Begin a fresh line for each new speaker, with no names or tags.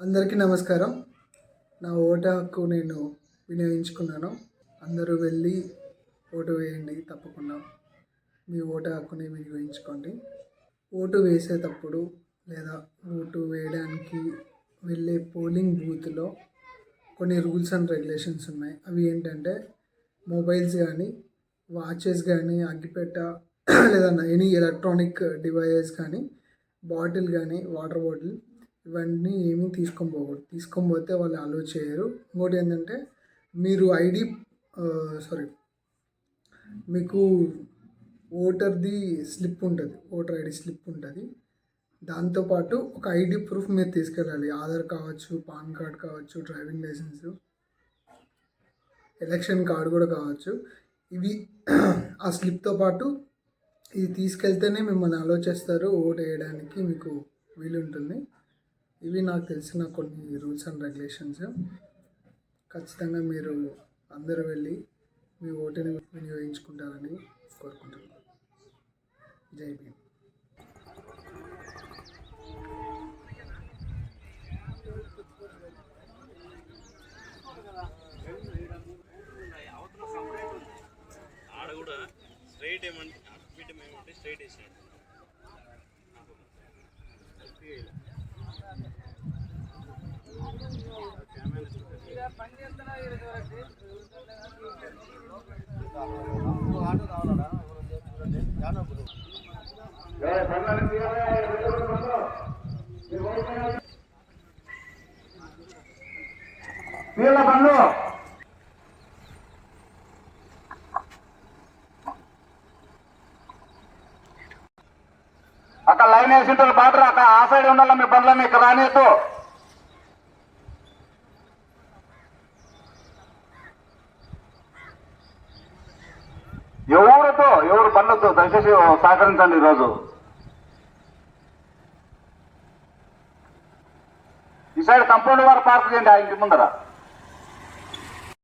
అందరికీ నమస్కారం. నా ఓటు హక్కు నేను వినియోగించుకున్నాను. అందరూ వెళ్ళి ఓటు వేయండి తప్పకుండా. మీ ఓటు హక్కుని వినియోగించుకోండి. ఓటు వేసేటప్పుడు లేదా ఓటు వేయడానికి వెళ్ళే పోలింగ్ బూత్లో కొన్ని రూల్స్ అండ్ రెగ్యులేషన్స్ ఉన్నాయి. అవి ఏంటంటే మొబైల్స్ కానీ వాచెస్ కానీ అగ్గిపెట్ట లేదా ఎనీ ఎలక్ట్రానిక్ డివైజెస్ కానీ బాటిల్ కానీ వాటర్ బాటిల్ ఇవన్నీ ఏమీ తీసుకొని పోకూడదు. తీసుకొని పోతే వాళ్ళు అలో చేయరు. ఇంకోటి ఏంటంటే మీరు ఐడి సారీ మీకు ఓటర్ది స్లిప్ ఉంటుంది. ఓటర్ ఐడి స్లిప్ ఉంటుంది. దాంతోపాటు ఒక ఐడి ప్రూఫ్ మీరు తీసుకెళ్ళాలి. ఆధార్ కావచ్చు పాన్ కార్డ్ కావచ్చు డ్రైవింగ్ లైసెన్స్ ఎలక్షన్ కార్డు కూడా కావచ్చు. ఇవి ఆ స్లిప్తో పాటు ఇది తీసుకెళ్తేనే మిమ్మల్ని ఆలోచిస్తారు ఓటు వేయడానికి మీకు వీలుంటుంది. ఇవి నాకు తెలిసిన కొన్ని రూల్స్ అండ్ రెగ్యులేషన్స్. ఖచ్చితంగా మీరు అందరూ వెళ్ళి మీ ఓటుని వినియోగించుకుంటారని కోరుకుంటున్నాను. జై భీమ్.
ఆడ కూడా స్ట్రైట్ ఏమంటే అటు ఏమంటే స్ట్రైట్ వేసాడు
వీళ్ళ బండ్లు అక్కడ లైన్ వేసి ఉంటారు బాటర్ అక్కడ ఆ సైడ్ ఉండాలి మీ బండ్లన్నీ? ఇక్కడ రానియద్దు. ఎవరితో? ఎవరు పనులతో దయచేసి సహకరించండి ఈరోజు. ఈ సైడ్ కంపౌండ్ వారు పార్క్ చేయండి ఆ ఇంటి ముందర.